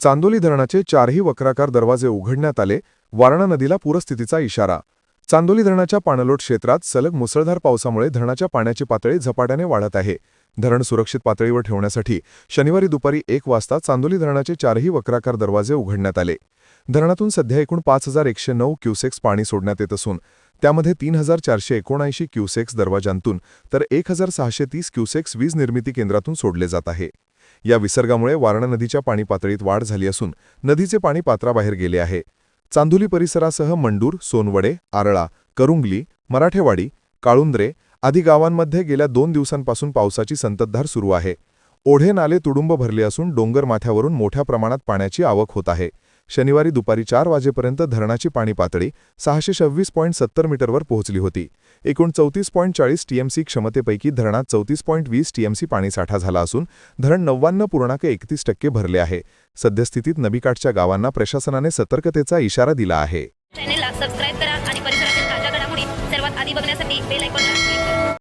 चांदोली धरणाचे चारही वक्राकार दरवाजे उघडण्यात आले वारणा नदीला पूरस्थितीचा इशारा. चांदोली धरणाच्या पाणलोट क्षेत्रात सलग मुसळधार पावसामुळे धरणाच्या पाण्याची पातळी झपाट्याने वाढत आहे. धरण सुरक्षित पातळीवर ठेवण्यासाठी शनिवारी दुपारी एक वाजता चांदोली धरणाचे चारही वक्राकार दरवाजे उघडण्यात आले. धरणातून सध्या एकूण पाच हजार एकशे नऊ क्युसेक्स पाणी सोडण्यात येत असून त्यामध्ये तीन हजार चारशे एकोणऐंशी क्युसेक्स दरवाजांतून तर एक हजार सहाशे तीस क्युसेक्स वीज निर्मिती केंद्रातून सोडले जात आहे. या विसर्गामुळे वारणा नदीच्या पाणी पातळीत वाढ झाली असून नदीचे पाणी पात्राबाहेर गेले आहे. चांदोली परिसरासह मंडूर सोनवडे आरळा करुंगली मराठेवाडी काळुंद्रे आदी गावांमध्ये गेल्या दोन दिवसांपासून पावसाची संततधार सुरू आहे. ओढे नाले तुडुंब भरले असून डोंगर माथ्यावरून मोठ्या प्रमाणात पाण्याची आवक होत आहे. शनिवारी दुपारी चार वाजेपर्यंत धरणाची पाणी पातळी सहाशे सव्वीस पॉईंट सत्तर मीटरवर पोहोचली होती. एकूण चौतीस पॉईंट चाळीस टीएमसी क्षमतेपैकी धरणात चौतीस पॉईंट वीस टीएमसी पाणीसाठा झाला असून धरण नव्याण्णव पूर्णांक एकतीस टक्के भरले आहे. सद्यस्थितीत नबीकाठच्या गावांना प्रशासनाने सतर्कतेचा इशारा दिला आहे. चॅनेलला सबस्क्राईब करा आणि परिसरातील ताज्या घडामोडी सर्वात आधी बघण्यासाठी बेल